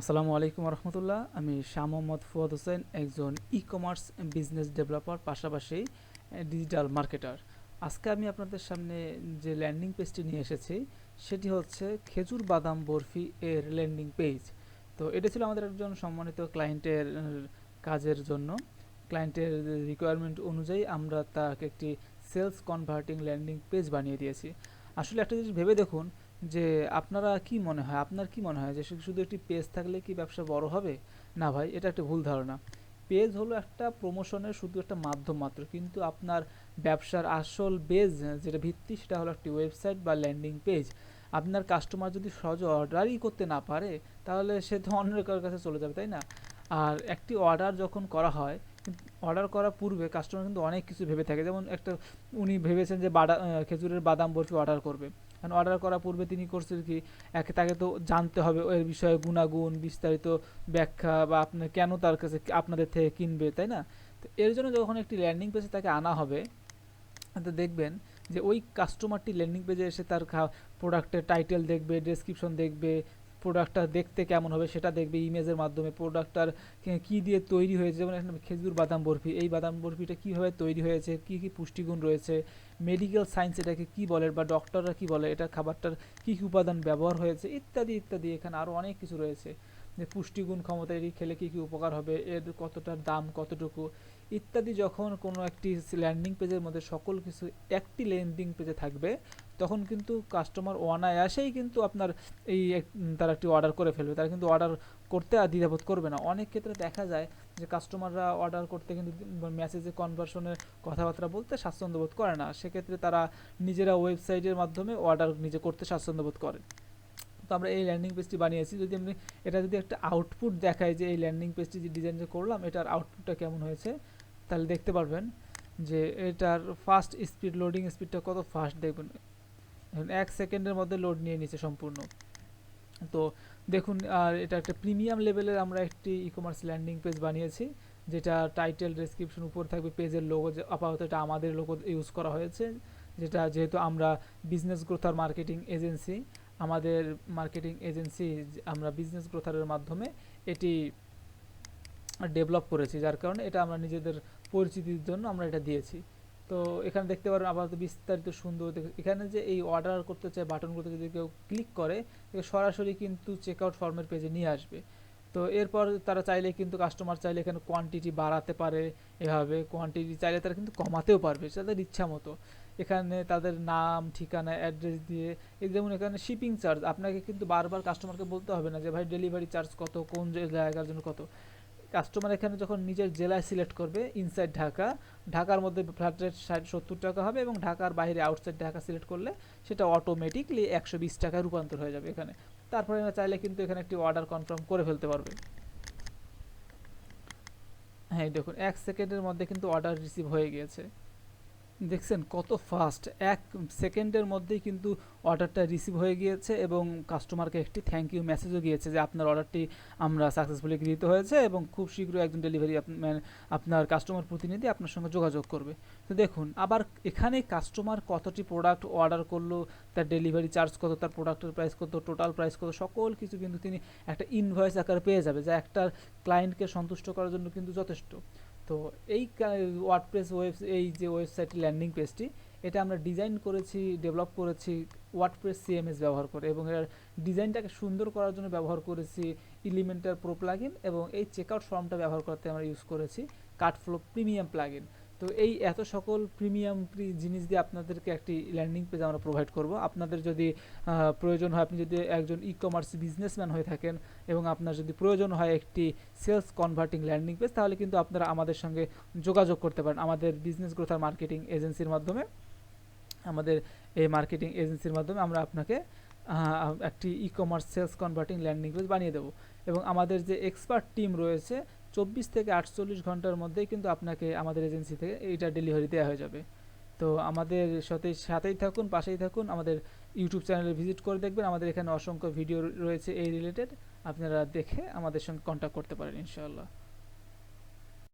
আসসালামু আলাইকুম রহমতুল্লাহ। আমি শাহ মোহাম্মদ ফুয়াদ হোসেন, একজন ই কমার্স বিজনেস ডেভেলপার পাশাপাশি ডিজিটাল মার্কেটার আজকে আমি আপনাদের সামনে যে ল্যান্ডিং পেজটি নিয়ে এসেছি, সেটি হচ্ছে খেজুর বাদাম বরফি এর ল্যান্ডিং পেজ তো এটা ছিল আমাদের একজন সম্মানিত ক্লায়েন্টের কাজের জন্য। ক্লায়েন্টের রিকোয়ারমেন্ট অনুযায়ী আমরা তাকে একটি সেলস কনভার্টিং ল্যান্ডিং পেজ বানিয়ে দিয়েছি। আসলে একটা জিনিস ভেবে দেখুন যে আপনারা কি মনে হয় আপনার কি মনে হয় যে শুধু একটি পেজ থাকলে কি ব্যবসা বড় হবে? না ভাই এটা একটা ভুল ধারণা। পেজ হলো একটা প্রমোশনের শুধু একটা মাধ্যম মাত্র কিন্তু আপনার ব্যবসার আসল বেজ যেটা ভিত্তি সেটা হলো একটি ওয়েবসাইট বা ল্যান্ডিং পেজ আপনার কাস্টমার যদি সহজে অর্ডারই করতে না পারে তাহলে সে তো অন্যের কারোর কাছে চলে যাবে তাই না? আর একটি অর্ডার যখন করা হয় অর্ডার করার পূর্বে কাস্টমার কিন্তু অনেক কিছু ভেবে থাকে। যেমন একটা উনি ভেবেছেন যে আহ, খেজুরের বাদাম বরফি অর্ডার করবে। কারণ অর্ডার করার পূর্বে তিনি করছেন কি, একে তাকে তো জানতে হবে এর বিষয়ে গুণাগুণ, বিস্তারিত ব্যাখ্যা বা আপনার কেন তার কাছে আপনাদের থেকে কিনবে, তাই না? তো এর জন্য যখন একটি ল্যান্ডিং পেজে তাকে আনা হবে, তো দেখবেন যে ওই কাস্টমারটি ল্যান্ডিং পেজে এসে তার প্রোডাক্টের টাইটেল দেখবে ডেসক্রিপশন দেখবে প্রোডাক্টটা দেখতে কেমন হবে সেটা দেখবে ইমেজের মাধ্যমে প্রোডাক্টটার কি দিয়ে তৈরি হয়েছে। যেমন এখানে খেজুর বাদাম বরফি, এই বাদাম বরফিটা কীভাবে তৈরি হয়েছে, কি কি পুষ্টিগুণ রয়েছে মেডিকেল সায়েন্স এটাকে কী বলে বা ডক্টররা কী বলে, এটা খাবারটার কী কী উপাদান ব্যবহার হয়েছে, ইত্যাদি ইত্যাদি। এখানে আরও অনেক কিছু রয়েছে। যে পুষ্টিগুণ ক্ষমতা এটি খেলে কি কি উপকার হবে, এর কতটা দাম, কতটুকু, ইত্যাদি যখন কোনো একটি ল্যান্ডিং পেজের মধ্যে সকল কিছু একটি ল্যান্ডিং পেজে থাকবে, তখন কিন্তু কাস্টমার অনায়াসেই কিন্তু আপনার এই তারা একটি অর্ডার করে ফেলবে। তারা কিন্তু অর্ডার করতে আর দ্বিধাবোধ করবে না। অনেক ক্ষেত্রে দেখা যায় যে কাস্টমাররা অর্ডার করতে কিন্তু মেসেজে কনভার্সনের কথাবার্তা বলতে স্বাচ্ছন্দ্য বোধ করে না। সেক্ষেত্রে তারা নিজেরা ওয়েবসাইটের মাধ্যমে অর্ডার নিজে করতে স্বাচ্ছন্দ্য বোধ করে। তো আমরা এই ল্যান্ডিং পেজটি বানিয়েছি। যদি আমি এটা যদি একটা আউটপুট দেখায় যে এই ল্যান্ডিং পেজটি যে ডিজাইন করলাম, এটার আউটপুটটা কেমন হয়েছে, তাহলে দেখতে পারবেন যে এটার ফাস্ট স্পিড লোডিং স্পিডটা কত ফাস্ট দেখবেন। এক সেকেন্ডের মধ্যে লোড নিয়ে নিচ্ছে সম্পূর্ণ। তো দেখুন, আর এটা একটা প্রিমিয়াম লেভেলের আমরা একটি ই কমার্স ল্যান্ডিং পেজ বানিয়েছি, যেটা টাইটেল ডেসক্রিপশন উপর থাকবে পেজের লোগো যে আপাতত এটা আমাদের লোগো ইউজ করা হয়েছে, যেটা যেহেতু আমরা বিজনেস গ্রোথ আর মার্কেটিং এজেন্সি আমাদের মার্কেটিং এজেন্সি আমরা বিজনেস গ্রোথারের মাধ্যমে এটি ডেভেলপ করেছি, যার কারণে এটা আমরা নিজেদের পরিচিতির জন্য আমরা এটা দিয়েছি। তো এখানে দেখতে পারেন আপাতত বিস্তারিত সুন্দর এখানে যে এই অর্ডার করতে চায় বাটনগুলোতে যদি কেউ ক্লিক করে সরাসরি কিন্তু চেক আউট ফর্মের পেজে নিয়ে আসবে। তো এরপর তারা চাইলে কিন্তু কাস্টমার চাইলে এখানে কোয়ান্টিটি বাড়াতে পারে এভাবে কোয়ান্টিটি চাইলে তারা কিন্তু কমাতেও পারবে তাদের ইচ্ছা মতো। এখানে তাদের নাম, ঠিকানা অ্যাড্রেস দিয়ে, এই যেমন এখানে শিপিং চার্জ আপনাকে কিন্তু বারবার কাস্টমারকে বলতে হবে না যে, ভাই ডেলিভারি চার্জ কত? কোন জায়গার জন্য কত? কাস্টমার এখানে যখন নিজের জেলায় সিলেক্ট করবে ইনসাইড ঢাকা, ঢাকার মধ্যে ফ্ল্যাট রেট ষাট, সত্তর টাকা হবে এবং ঢাকার বাইরে আউটসাইড ঢাকা সিলেক্ট করলে সেটা অটোমেটিকলি একশো বিশ টাকায় রূপান্তর হয়ে যাবে এখানে। তারপরে চাইলে কিন্তু এখানে একটি অর্ডার কনফার্ম করে ফেলতে পারবে। হ্যাঁ দেখুন, এক সেকেন্ডের মধ্যে কিন্তু অর্ডার রিসিভ হয়ে গিয়েছে। দেখছেন কত ফাস্ট এক সেকেন্ডের মধ্যেই কিন্তু অর্ডারটা রিসিভ হয়ে গিয়েছে এবং কাস্টমারকে একটি থ্যাংক ইউ মেসেজও গিয়েছে যে আপনার অর্ডারটি আমরা সাকসেসফুলি গৃহীত হয়েছে এবং খুব শীঘ্রই একজন ডেলিভারি আপনার কাস্টমার প্রতিনিধি আপনার সঙ্গে যোগাযোগ করবে। তো দেখুন, আবার এখানে কাস্টমার কতটি প্রোডাক্ট অর্ডার করল, তার ডেলিভারি চার্জ কত, তার প্রোডাক্টের প্রাইস কত টোটাল প্রাইস কত, সকল কিছু কিন্তু তিনি একটা ইনভয়েস আকারে পেয়ে যাবে, যা একটা ক্লায়েন্টকে সন্তুষ্ট করার জন্য কিন্তু যথেষ্ট। তো এই ওয়ার্ডপ্রেস ওয়েব এই যে ওয়েবসাইট ল্যান্ডিং পেজটি এটা আমরা ডিজাইন করেছি ডেভেলপ করেছি ওয়ার্ডপ্রেস সিএমএস ব্যবহার করে এবং এর ডিজাইনটাকে সুন্দর করার জন্য ব্যবহার করেছি ইলিমেন্টার প্রো প্লাগিন এবং এই চেকআউট ফর্মটা ব্যবহার করতে আমরা ইউজ করেছি কাটফ্লো প্রিমিয়াম প্লাগইন তো এই এত সকল প্রিমিয়াম জিনিস দিয়ে আপনাদেরকে একটি ল্যান্ডিং পেজ আমরা প্রোভাইড করব। আপনাদের যদি প্রয়োজন হয়, আপনি যদি একজন ই কমার্স বিজনেসম্যান হয়ে থাকেন এবং আপনার যদি প্রয়োজন হয় একটি সেলস কনভার্টিং ল্যান্ডিং পেজ তাহলে কিন্তু আপনারা আমাদের সঙ্গে যোগাযোগ করতে পারেন। আমাদের বিজনেস গ্রোথ আর মার্কেটিং এজেন্সির মাধ্যমে, আমাদের এই মার্কেটিং এজেন্সির মাধ্যমে আমরা আপনাকে একটি e commerce sales converting landing page বানিয়ে দেবো। এবং আমাদের যে এক্সপার্ট টিম রয়েছে চব্বিশ থেকে আটচল্লিশ ঘণ্টার মধ্যেই কিন্তু আপনাকে আমাদের এজেন্সি থেকে এইটা ডেলিভারি দেওয়া হয়ে যাবে। তো আমাদের সাথে, সাথেই থাকুন, পাশেই থাকুন, আমাদের ইউটিউব চ্যানেলে ভিজিট করে দেখবেন। আমাদের এখানে অসংখ্য ভিডিও রয়েছে এই রিলেটেড আপনারা দেখে আমাদের সঙ্গে কন্ট্যাক্ট করতে পারেন, ইনশাআল্লাহ।